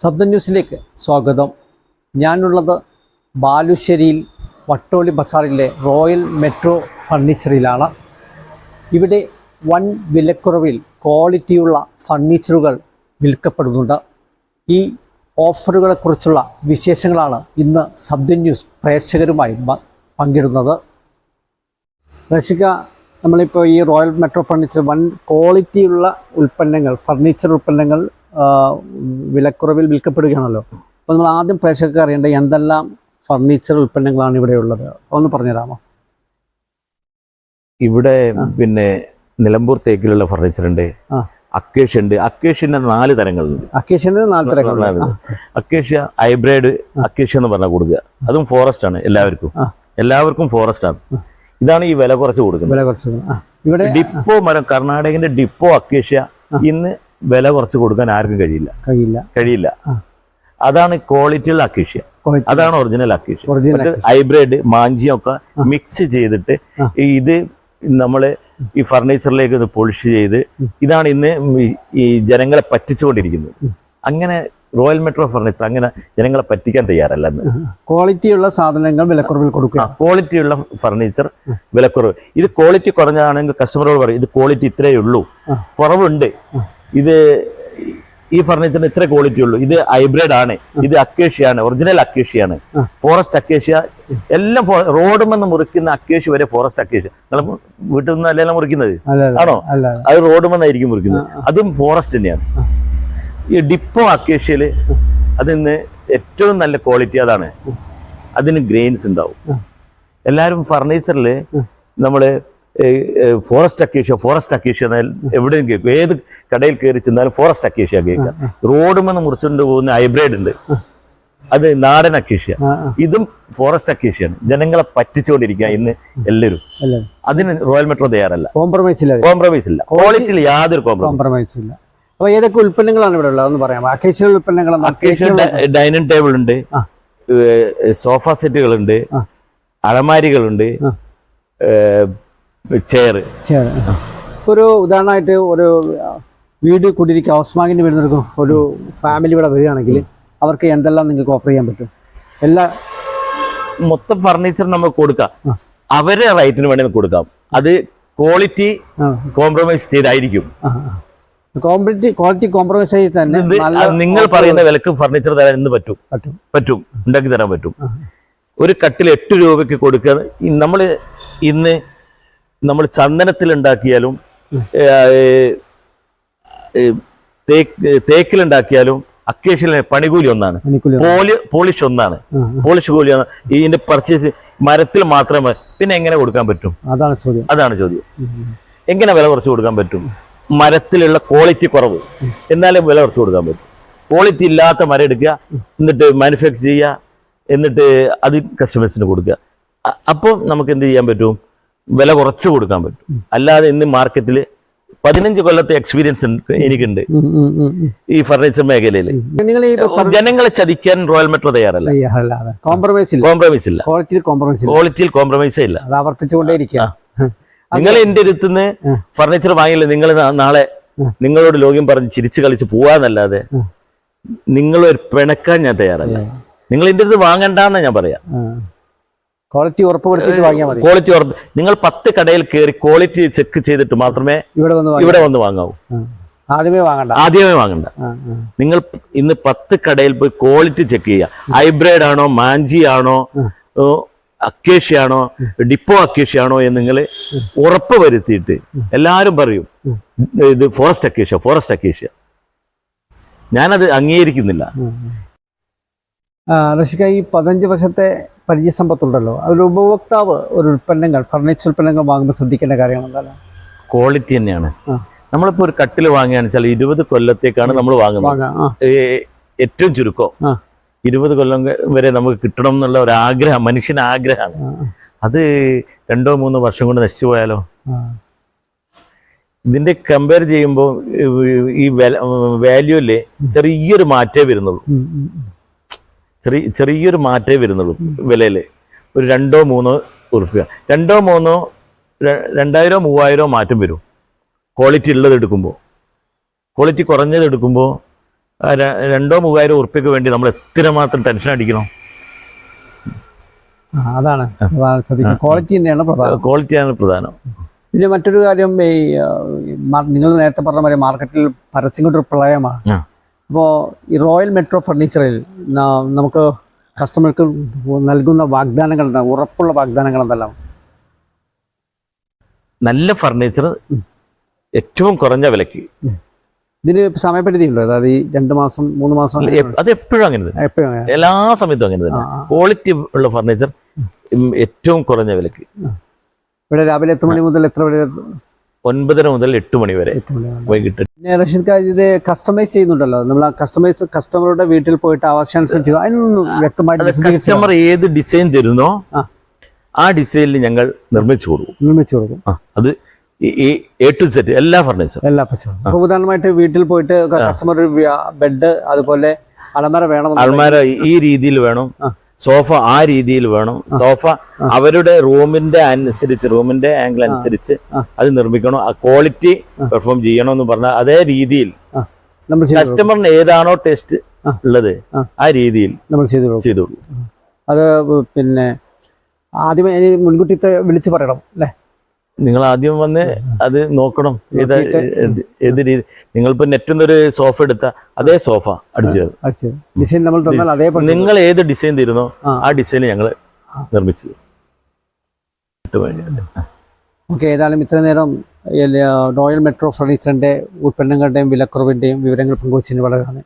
ശബ്ദ ന്യൂസിലേക്ക് സ്വാഗതം. ഞാനുള്ളത് ബാലുശ്ശേരിയിൽ വട്ടോളി ബസാറിലെ റോയൽ മെട്രോ ഫർണിച്ചറിലാണ്. ഇവിടെ വൻ വിലക്കുറവിൽ ക്വാളിറ്റിയുള്ള ഫർണിച്ചറുകൾ വിൽക്കപ്പെടുന്നുണ്ട്. ഈ ഓഫറുകളെക്കുറിച്ചുള്ള വിശേഷങ്ങളാണ് ഇന്ന് ശബ്ദ ന്യൂസ് പ്രേക്ഷകരുമായി പങ്കിടുന്നത്. റഷിക നമ്മളിപ്പോൾ ഈ റോയൽ മെട്രോ ഫർണിച്ചർ വൻ ക്വാളിറ്റിയുള്ള ഉൽപ്പന്നങ്ങൾ ഫർണിച്ചർ ഉൽപ്പന്നങ്ങൾ വിലക്കുറവിൽ വിൽക്കപ്പെടുകയാണല്ലോ. അപ്പോൾ നമ്മൾ ആദ്യം പ്രേക്ഷകർക്ക് അറിയേണ്ട എന്തെല്ലാം ഫർണിച്ചർ ഉൽപ്പന്നങ്ങളാണ് ഇവിടെ ഉള്ളത്? ഒന്ന് പറഞ്ഞുതരാമോ? ഇവിടെ പിന്നെ നിലമ്പൂർ തേക്കിലുള്ള ഫർണിച്ചർ ഉണ്ട്. അക്കേഷ്യ ഉണ്ട്. അക്കേഷ്യന്റെ നാല് തരങ്ങളുണ്ട്. അക്കേഷ്യന്റെ നാല് തരങ്ങളുണ്ട്. അക്കേഷ്യ ഹൈബ്രിഡ് അക്കേഷ്യ എന്ന് പറഞ്ഞാൽ കൊടുക്കുക. അതും ഫോറസ്റ്റ് ആണ് എല്ലാവർക്കും. എല്ലാവർക്കും ഫോറസ്റ്റ് ആണ്. ഇതാണ് ഈ വില കുറച്ച് കൊടുക്കുന്നത്. വില കുറച്ച് ഇവിടെ ഡിപ്പോ മരം കർണാടകന്റെ ഡിപ്പോ അക്കേഷ്യ ഇന്ന് വില കുറച്ച് കൊടുക്കാൻ ആർക്കും കഴിയില്ല. കഴിയില്ല. കഴിയില്ല. അതാണ് ക്വാളിറ്റിയുള്ള അക്കീഷ്യ. അതാണ് ഒറിജിനൽ അക്കീഷ്യ ഒറിജിനൽ ഹൈബ്രിഡ് മാഞ്ചിയും ഒക്കെ മിക്സ് ചെയ്തിട്ട് ഇത് നമ്മൾ ഈ ഫർണിച്ചറിലേക്ക് ഒന്ന് പോളിഷ് ചെയ്ത് ഇതാണ് ഇന്ന് ഈ- ജനങ്ങളെ പറ്റിച്ചുകൊണ്ടിരിക്കുന്നത്. അങ്ങനെ റോയൽ മെട്രോ ഫർണിച്ചർ അങ്ങനെ ജനങ്ങളെ പറ്റിക്കാൻ തയ്യാറല്ല ക്വാളിറ്റിയുള്ള സാധനങ്ങൾ വിലക്കുറവിൽ കൊടുക്കുക. ക്വാളിറ്റിയുള്ള ഫർണിച്ചർ വിലക്കുറവ്. ഇത് ക്വാളിറ്റി കുറഞ്ഞതാണെങ്കിൽ കസ്റ്റമറോട് പറയും ഇത് ക്വാളിറ്റി ഇത്രയേ ഉള്ളൂ. കുറവുണ്ട്. ഇത് ഈ ഫർണിച്ചറിന് ഇത്ര ക്വാളിറ്റി ഉള്ളൂ. ഇത് ഹൈബ്രിഡ് ആണ്. ഇത് അക്കേഷ്യാണ് ഒറിജിനൽ അക്കേഷ്യാണ് ആണ്. ഫോറസ്റ്റ് അക്കേഷ്യ എല്ലാം റോഡ് നിന്ന് മുറിക്കുന്ന അക്കേഷ്യ വരെ ഫോറസ്റ്റ് അക്കേഷ്യ നിങ്ങൾ വീട്ടിൽ നിന്ന് അല്ലെല്ലാം മുറിക്കുന്നത്? ആണോ? അത് റോഡ് നിന്നായിരിക്കും മുറിക്കുന്നത്. അതും ഫോറസ്റ്റ് തന്നെയാണ്. ഈ ഡിപ്പോ അക്കേഷ്യയിൽ അതിന് ഏറ്റവും നല്ല ക്വാളിറ്റി അതാണ്. അതിന് ഗ്രെയിൻസ് ഉണ്ടാവും. എല്ലാരും എല്ലാവരും ഫർണിച്ചറിൽ നമ്മൾ ഫോറസ്റ്റ് അക്കേഷ്യ ഫോറസ്റ്റ് അക്കേഷ്യ എന്നാൽ എവിടെയും കേൾക്കും. ഏത് കടയിൽ കയറി ചെന്നാലും ഫോറസ്റ്റ് അക്കേഷ്യ കേൾക്കാം. റോഡുമെന്ന് മുറിച്ചുകൊണ്ട് പോകുന്ന ഹൈബ്രിഡ് ഉണ്ട്. അത് നാടൻ അക്കേഷ്യ. ഇതും ഫോറസ്റ്റ് അക്കേഷ്യയാണ് ജനങ്ങളെ പറ്റിച്ചുകൊണ്ടിരിക്കുക ഇന്ന് എല്ലാവരും. അതിന് റോയൽ മെട്രോ തയ്യാറല്ല. കോംപ്രമൈസ് ഇല്ല കോംപ്രമൈസ് ഇല്ല. ക്വാളിറ്റിയിൽ യാതൊരു കോംപ്രമൈസ് ഇല്ല. അപ്പോൾ ഏതൊക്കെ ഉൽപ്പന്നങ്ങളാണ് ഇവിടെ ഉള്ളത്? പറയാം അക്കേഷ്യ ഉൽപ്പന്നങ്ങൾ അക്കേഷ്യ ഡൈനിങ് ടേബിൾ ഉണ്ട്. സോഫ സെറ്റുകളുണ്ട്. അലമാരികളുണ്ട്. ആ. ചെയർ ഒരു ഉദാഹരണമായിട്ട് ഒരു വീട് കുടിയിരിക്കുക ഹൗസ് വീട് നിൽക്കും ഒരു ഫാമിലി ഇവിടെ വരികയാണെങ്കിൽ അവർക്ക് എന്തെല്ലാം നിങ്ങൾക്ക് ഓഫർ ചെയ്യാൻ പറ്റും? എല്ലാ മൊത്തം ഫർണിച്ചർ നമുക്ക് കൊടുക്കാം. അവരെ റേറ്റിന് വേണമെങ്കിൽ കൊടുക്കാം. അത് ക്വാളിറ്റി കോംപ്രമൈസ് ചെയ്തായിരിക്കും. ക്വാളിറ്റി ക്വാളിറ്റി കോംപ്രമൈസ് ചെയ്ത് തന്നെ നിങ്ങൾ പറയുന്ന വിലക്ക് ഫർണിച്ചർ തരാൻ ഇന്ന് പറ്റും. പറ്റും. പറ്റും. ഉണ്ടാക്കി തരാൻ പറ്റും. ഒരു കട്ടിൽ എട്ട് രൂപയ്ക്ക് കൊടുക്കുക. നമ്മൾ ഇന്ന് നമ്മൾ ചന്ദനത്തിൽ ഉണ്ടാക്കിയാലും തേക്കിൽ ഉണ്ടാക്കിയാലും അക്കേഷ്യയിലെ പണികൂലി ഒന്നാണ്. പോളി പോളിഷ് ഒന്നാണ്. പോളിഷ് കൂലിയാണ് ഇതിന്റെ പർച്ചേസ് മരത്തിൽ മാത്രമേ പിന്നെ എങ്ങനെ കൊടുക്കാൻ പറ്റും? അതാണ് ചോദ്യം. അതാണ് ചോദ്യം. എങ്ങനെ വില കുറച്ച് കൊടുക്കാൻ പറ്റും? മരത്തിലുള്ള ക്വാളിറ്റി കുറവ്. എന്നാലും വില കുറച്ച് കൊടുക്കാൻ പറ്റും. ക്വാളിറ്റി ഇല്ലാത്ത മരം എടുക്കുക എന്നിട്ട് മാനുഫാക്ചർ ചെയ്യുക എന്നിട്ട് അത് കസ്റ്റമേഴ്സിന് കൊടുക്കുക. അപ്പോൾ നമുക്ക് എന്ത് ചെയ്യാൻ പറ്റും? വില കുറച്ച് കൊടുക്കാൻ പറ്റും. അല്ലാതെ ഇന്ന് മാർക്കറ്റിൽ പതിനഞ്ച് കൊല്ലത്തെ എക്സ്പീരിയൻസ് എനിക്കുണ്ട്. ഈ ഫർണിച്ചർ മേഖലയിൽ നിങ്ങൾ ജനങ്ങളെ ചതിക്കാൻ റോയൽ മെട്രോ തയ്യാറല്ല. കോംപ്രമൈസ് ഇല്ല. കോംപ്രമൈസ് ഇല്ല. ക്വാളിറ്റിയിൽ കോംപ്രമൈസ് ക്വാളിറ്റിയിൽ കോംപ്രമൈസേ ഇല്ല. അത് ആവർത്തിച്ചുകൊണ്ടേയിരിക്കുക നിങ്ങൾ എന്റെ അടുത്തുനിന്ന്. ഫർണിച്ചർ വാങ്ങിയില്ല നിങ്ങൾ നാളെ. നിങ്ങളോട് ലോകം പറഞ്ഞ് ചിരിച്ചു കളിച്ച് പോവാന്നല്ലാതെ നിങ്ങളൊരു പിണക്കാൻ ഞാൻ തയ്യാറല്ല. നിങ്ങൾ എന്റെ അടുത്ത് വാങ്ങണ്ടെന്ന് ഞാൻ പറയാം. ക്വാളിറ്റി ഉറപ്പുവരുത്തിയിട്ട് വാങ്ങിയാൽ മതി. ക്വാളിറ്റി ഉറപ്പ്. നിങ്ങൾ പത്ത് കടയിൽ കയറി ക്വാളിറ്റി ചെക്ക് ചെയ്തിട്ട് മാത്രമേ ഇവിടെ വന്ന് ഇവിടെ വന്ന് വാങ്ങാവൂ. ആദ്യമേ വാങ്ങണ്ട. ആദ്യമേ വാങ്ങണ്ട. നിങ്ങൾ ഇന്ന് പത്ത് കടയിൽ പോയി ക്വാളിറ്റി ചെക്ക് ചെയ്യുക. ഹൈബ്രിഡ് ആണോ മാഞ്ചി ആണോ അക്കേഷ്യാണോ ഡിപ്പോ അക്കേഷ്യാണോ എന്ന് നിങ്ങൾ ഉറപ്പ് വരുത്തിയിട്ട് എല്ലാവരും പറയും. ഇത് ഫോറസ്റ്റ് അക്കേഷ്യ ഫോറസ്റ്റ് അക്കേഷ്യ ഞാനത് അംഗീകരിക്കുന്നില്ല. റഷിക ഈ പതിനഞ്ച് വർഷത്തെ പരിചയസമ്പത്തുണ്ടല്ലോ അതിൽ ഉപഭോക്താവ് ഒരു ഉൽപ്പന്നങ്ങൾ ഫർണിച്ചർ ഉൽപ്പന്നങ്ങൾ വാങ്ങുമ്പോൾ ശ്രദ്ധിക്കേണ്ട കാര്യങ്ങൾ എന്താണ്? ക്വാളിറ്റി തന്നെയാണ്. നമ്മളിപ്പോൾ നമ്മളിപ്പോ ഒരു കട്ടിൽ വാങ്ങുകയാണെന്ന് വെച്ചാൽ ഇരുപത് കൊല്ലത്തേക്കാണ് നമ്മൾ വാങ്ങുന്നത്. ഏറ്റവും ചുരുക്കം. ഇരുപത് കൊല്ലം വരെ നമുക്ക് കിട്ടണം എന്നുള്ള ഒരു ആഗ്രഹം മനുഷ്യന് ആഗ്രഹമാണ്. അത് രണ്ടോ മൂന്നോ വർഷം കൊണ്ട് നശിച്ചു പോയാലോ. ഇതിന്റെ കമ്പയർ ചെയ്യുമ്പോൾ ഈ വാല്യൂൽ ചെറിയൊരു മാറ്റേ വരുന്നുള്ളൂ. ചെറിയ ചെറിയൊരു മാറ്റേ വരുന്നുള്ളൂ വിലയിൽ ഒരു രണ്ടോ മൂന്നോ ഉറുപ്പ്യ രണ്ടോ മൂന്നോ രണ്ടായിരോ മൂവായിരോ മാറ്റം വരും. ക്വാളിറ്റി ഉള്ളത് എടുക്കുമ്പോൾ ക്വാളിറ്റി കുറഞ്ഞത് എടുക്കുമ്പോൾ രണ്ടോ മൂവായിരം ഉറുപ്പ്യക്ക് വേണ്ടി നമ്മൾ എത്ര മാത്രം ടെൻഷൻ അടിക്കണം അതാണ് ക്വാളിറ്റി തന്നെയാണ് പ്രധാനം. ക്വാളിറ്റിയാണ് പ്രധാനം. പിന്നെ മറ്റൊരു കാര്യം ഈ നിങ്ങൾ നേരത്തെ പറഞ്ഞ മാതിരി മാർക്കറ്റിൽ പരസ്യം കൊണ്ടൊരു പ്രളയമാണ്. അപ്പോൾ ഈ റോയൽ മെട്രോ ഫർണിച്ചറിൽ നമുക്ക് കസ്റ്റമർക്ക് നൽകുന്ന വാഗ്ദാനങ്ങൾ എന്താ ഉറപ്പുള്ള വാഗ്ദാനങ്ങൾ എന്തെല്ലാം നല്ല ഫർണിച്ചർ ഏറ്റവും കുറഞ്ഞ വിലക്ക് ഇതിന് സമയപരിധി ഉണ്ടോ അതായത് ഈ രണ്ട് മാസം മൂന്ന് മാസം അത് എപ്പോഴും അങ്ങനെ എപ്പോഴും എല്ലാ സമയത്തും അങ്ങനെ തന്നെ. ക്വാളിറ്റി ഉള്ള ഫർണിച്ചർ ഏറ്റവും കുറഞ്ഞ വിലക്ക് ഇവിടെ രാവിലെ എത്ര മണി മുതൽ എത്ര വരെ ഒൻപതര മുതൽ എട്ട് മണി വരെ? വൈകിട്ട് പിന്നെ റഷീദ് ഖാജ് ഇത് കസ്റ്റമൈസ് ചെയ്യുന്നുണ്ടല്ലോ. നമ്മൾ കസ്റ്റമൈസ് കസ്റ്റമറുടെ വീട്ടിൽ പോയിട്ട് ആവശ്യാനുസരിച്ച് അതിനൊന്നും വ്യക്തമായിട്ട് കസ്റ്റമർ ഏത് ഡിസൈൻ തരുന്നോ ആ. ഡിസൈനിൽ ഞങ്ങൾ നിർമ്മിച്ചു കൊടുക്കും. നിർമ്മിച്ചു കൊടുക്കും. അത് എ ടു സെറ്റ് എല്ലാ ഫർണിച്ചറും എല്ലാ ഫർണിച്ചറും ഉദാഹരണമായിട്ട് വീട്ടിൽ പോയിട്ട് കസ്റ്റമർ ബെഡ് അതുപോലെ അലമാര വേണം അലമാര ഈ രീതിയിൽ വേണം. സോഫ ആ രീതിയിൽ വേണം. സോഫ അവരുടെ റൂമിന്റെ അനുസരിച്ച് റൂമിന്റെ ആംഗിൾ അനുസരിച്ച് അത് നിർമ്മിക്കണം. ആ ക്വാളിറ്റി പെർഫോം ചെയ്യണം എന്ന് പറഞ്ഞാൽ അതേ രീതിയിൽ. കസ്റ്റമറിന് ഏതാണോ ടേസ്റ്റ് ഉള്ളത് ആ. രീതിയിൽ നമ്മൾ ചെയ്തു കൊടുക്കും. അത് പിന്നെ ആദ്യമേ മുൻകൂട്ടി വിളിച്ചു പറയണം അല്ലേ? നിങ്ങൾ ആദ്യം വന്ന് അത് നോക്കണം. ഏത് ഏത് രീതി. നിങ്ങളിപ്പോ നെറ്റിൽ നിന്നൊരു സോഫ എടുത്ത അതേ സോഫ അടിച്ചു ഡിസൈൻ നമ്മൾ തന്നാൽ അതേപോലെ നിങ്ങൾ ഏത് ഡിസൈൻ തരുന്നോ ആ. ഡിസൈൻ ഞങ്ങൾ നിർമ്മിച്ചു ഓക്കെ ഏതായാലും ഇത്ര നേരം റോയൽ മെട്രോ ഫർണിച്ചറിന്റെ ഉൽപ്പന്നങ്ങളുടെയും വിലക്കുറവിന്റെയും വിവരങ്ങൾ പങ്കുവച്ചതിന് വളരെ നന്ദി.